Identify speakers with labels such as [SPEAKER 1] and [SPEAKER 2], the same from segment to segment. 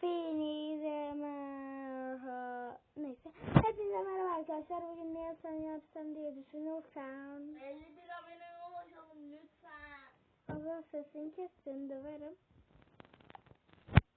[SPEAKER 1] Hepinize merhaba. Neyse. Hepinize merhaba arkadaşlar. Bugün ne yapsam yapsam diye düşünürsem.
[SPEAKER 2] 51 abone ulaşalım lütfen.
[SPEAKER 1] Allah sesini kessin döverim.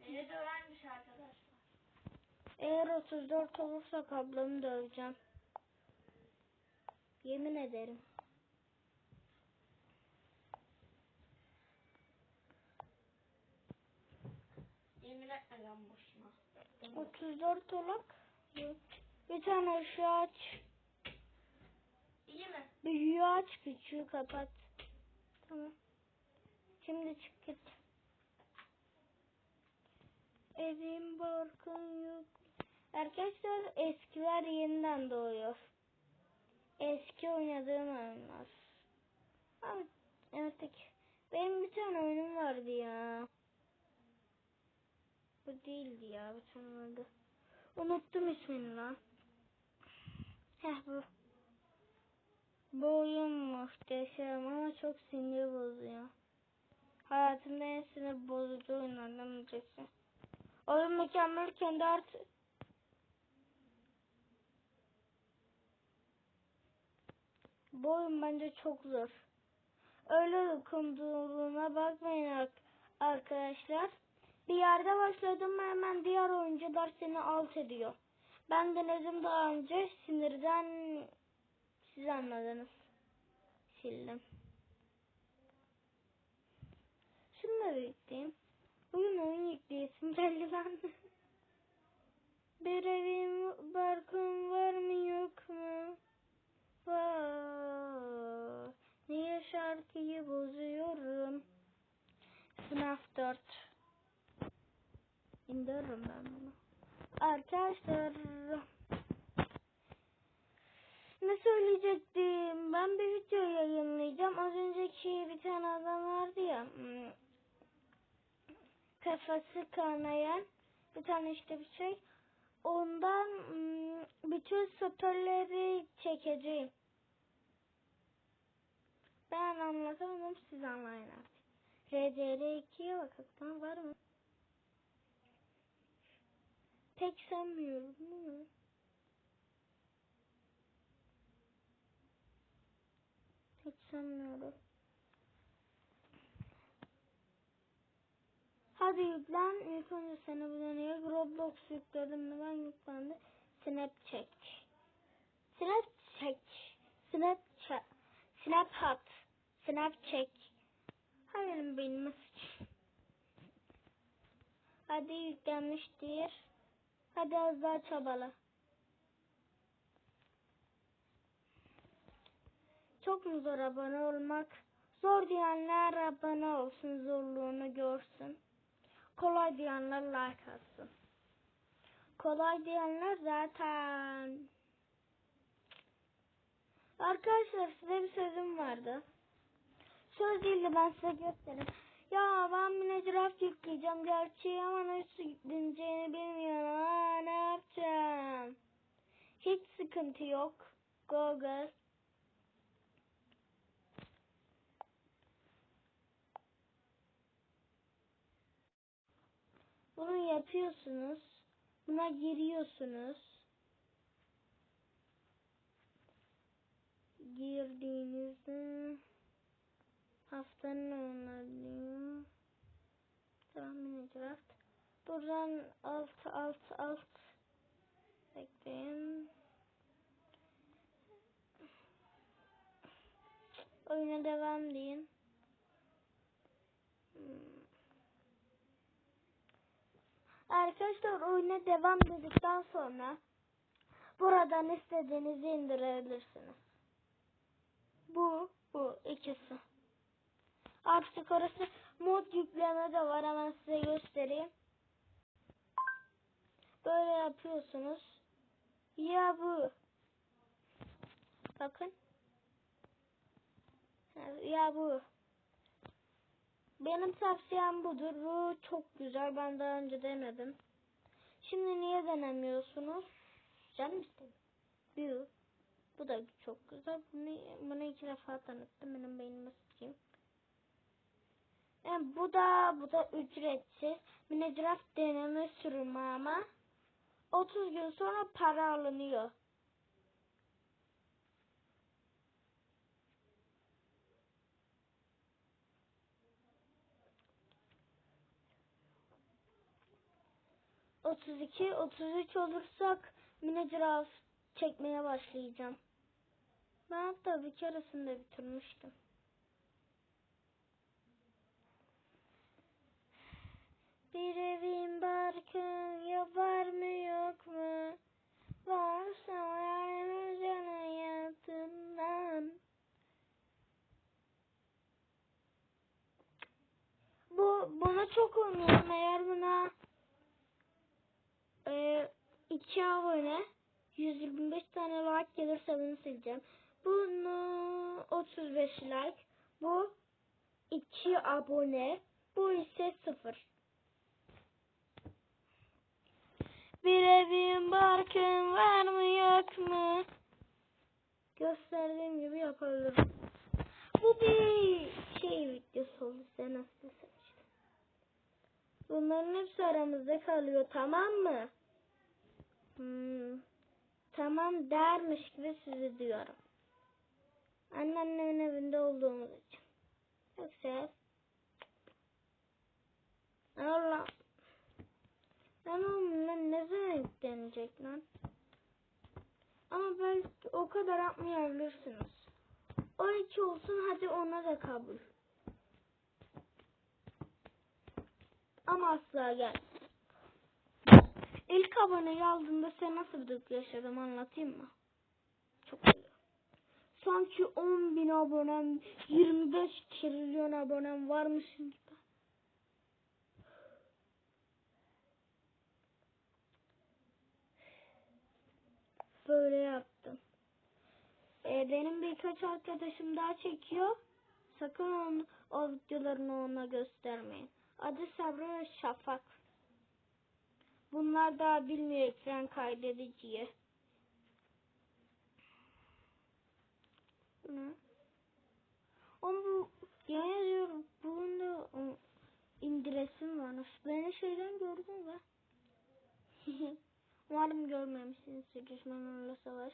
[SPEAKER 2] Beni dövermiş arkadaşlar.
[SPEAKER 1] Eğer 34 olursa ablamı döveceğim. Yemin ederim.
[SPEAKER 2] Yemin etme lan boşuna.
[SPEAKER 1] 34 olak. Bir tane ışığı aç.
[SPEAKER 2] İyi mi?
[SPEAKER 1] Büyüğü aç, küçüğü kapat. Tamam. Şimdi çık git. Evim barkın yok. Arkadaşlar eskiler yeniden doğuyor. Eski oynadığım oyunlar. Abi artık benim bir tane oyunum vardı ya. Bu değildi ya bir tane vardı. Unuttum ismini lan. Heh bu. Bu oyun muhteşem ama çok sinir bozuyor. Hayatımda en sinir bozucu oyunlardan birisi. Oyun mükemmel kendi artı... Bu oyun bence çok zor. Öyle dokunduğuna bakmayın ar- arkadaşlar. Bir yerde başladım hemen diğer oyuncular seni alt ediyor. Ben denedim daha önce sinirden siz anladınız. Sildim. Da yükleyeyim. Bugün oyun yükleyesim belli ben. Bir evim barkım var mı yok mu? Var. Niye şarkıyı bozuyorum? Sınav 4. İndiririm ben bunu. Arkadaşlar ne söyleyecektim? Ben bir video yayınlayacağım. Az önceki bir tane adam vardı ya. hmm, Kafası kanayan bir tane işte bir şey. Ondan hmm, bütün storyleri çekeceğim. Ben anlatamadım siz anlayın artık. RDR2'ye bakalım var mı? Pek sanmıyorum mi? Hiç sanmıyorum. Hadi yüklen. İlk önce seni bir deneye. Roblox yükledim ben yüklendi. Snapchat. Snapchat. Snapchat. Snapchat. Snapchat. Hayır benim. Hadi yüklenmiştir. Hadi az daha çabala. Çok mu zor abone olmak? Zor diyenler abone olsun, zorluğunu görsün. Kolay diyenler like atsın. Kolay diyenler zaten. Arkadaşlar size bir sözüm vardı. Söz değil de ben size göstereyim. Ya ben Minecraft yükleyeceğim gerçeği ama nasıl yükleneceğini bilmiyorum. Aa, ne yapacağım? Hiç sıkıntı yok. Google. Bunu yapıyorsunuz. Buna giriyorsunuz. Girdiğinizde haftanın oyunları Tamam Minecraft. Buradan alt alt alt bekleyin. Oyuna devam deyin. Hmm. Arkadaşlar oyuna devam dedikten sonra buradan istediğinizi indirebilirsiniz. Bu, bu ikisi. Artık orası mod yükleme de var hemen size göstereyim. Böyle yapıyorsunuz. Ya bu. Bakın. Ya bu. Benim tavsiyem budur. Bu çok güzel. Ben daha önce denedim. Şimdi niye denemiyorsunuz? Canım istedim. Bu. Bu da çok güzel. Bunu, bunu iki defa tanıttım. Benim beynime sıçayım. Yani bu da bu da ücretsiz. Minecraft deneme sürümü ama 30 gün sonra para alınıyor. Otuz iki, otuz üç olursak Minecraft çekmeye başlayacağım. Ben hatta bir keresinde bitirmiştim. Bir evin 2 abone 125 tane like gelirse bunu sileceğim. Bunu 35 like. Bu 2 abone. Bu ise 0. Bir evim barkın var mı yok mu? Gösterdiğim gibi yapabilirim. Bu bir şey videosu oldu size nasıl desem şey? işte. Bunların hepsi aramızda kalıyor tamam mı? Hmm. Tamam dermiş gibi sizi diyorum. Anneannemin evinde olduğumuz için. Yoksa Allah oğlum lan ne zaman yüklenecek lan? Ama belki o kadar atmayabilirsiniz. 12 olsun hadi ona da kabul. Ama asla gel. İlk aboneyi aldığımda sen nasıl bir duygu yaşadım anlatayım mı? Çok güzel. Sanki 10 bin abonem, 25 trilyon abonem varmışım gibi. Böyle yaptım. Ee, benim birkaç arkadaşım daha çekiyor. Sakın onu, o videolarını ona göstermeyin. Adı Sabri ve Şafak. Bunlar daha bilmiyor ekran kaydediciyi. Ne? Ama bu yani diyorum ı, indiresim varmış. Beni şeyden gördün mü? Umarım görmemişsiniz. Düşmanlarla savaş.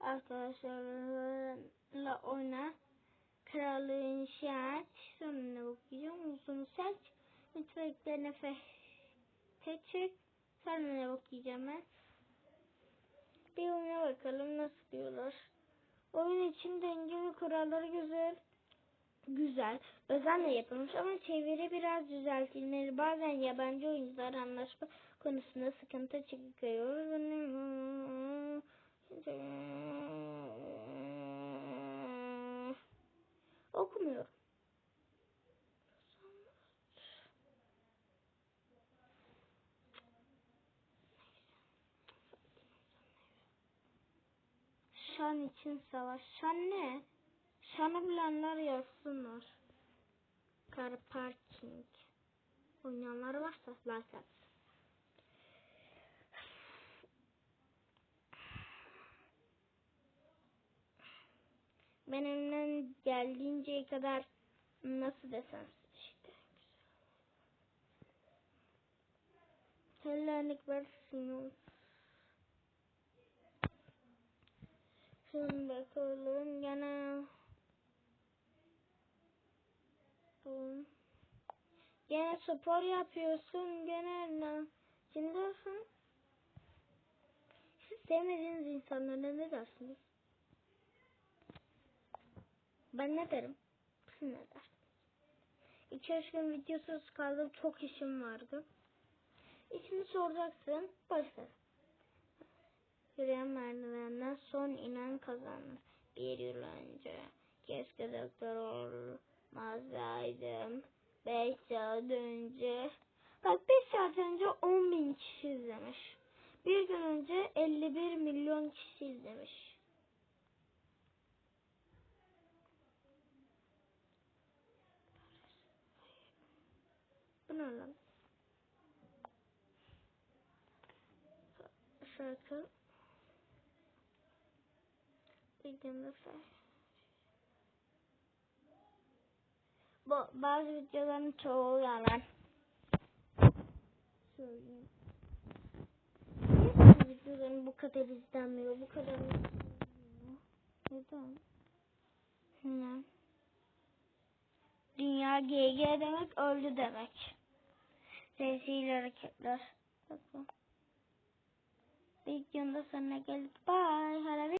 [SPEAKER 1] Arkadaşlarla oyna. Kralı inşa et. Sonra ne bakacağım? Uzun seç. Mutfaklarına fethe çık. Sonra ne bakacağım ben? Bir oyuna bakalım nasıl diyorlar. Oyun için denge ve kuralları güzel. Güzel. Özenle yapılmış ama çeviri biraz düzeltilmeli. Bazen yabancı oyuncular anlaşma konusunda sıkıntı çıkıyor. Okumuyorum. Şan için savaş. Şan ne? Şanı bilenler yazsınlar. Car parking. Oynayanlar varsa like at. Ben geldiğinceye kadar nasıl desem işte. Helallik versin. Şimdi bakalım gene. Tamam. Gene spor yapıyorsun gene ne? Şimdi sen siz sevmediğiniz insanlara ne dersiniz? Ben ne derim? Siz ne dersiniz? İki üç gün videosuz kaldım. Çok işim vardı. İşini soracaksın. Başla. Yürüyen merdivenden son inen kazanır. Bir yıl önce keşke doktor olmazaydım. Beş saat önce bak beş saat önce on bin kişi izlemiş. Bir gün önce 51 milyon kişi izlemiş. Bu ne lan? Şarkı bildiğimde say. Bu. bazı videoların çoğu yalan. Söyleyeyim. Niye bu videoların bu kadar izlenmiyor? Bu kadar izlenmiyor? Neden? Ne? Dünya GG demek öldü demek. Sesiyle hareketler. Bakın. Videonun da sonuna geldik. Bye. Have a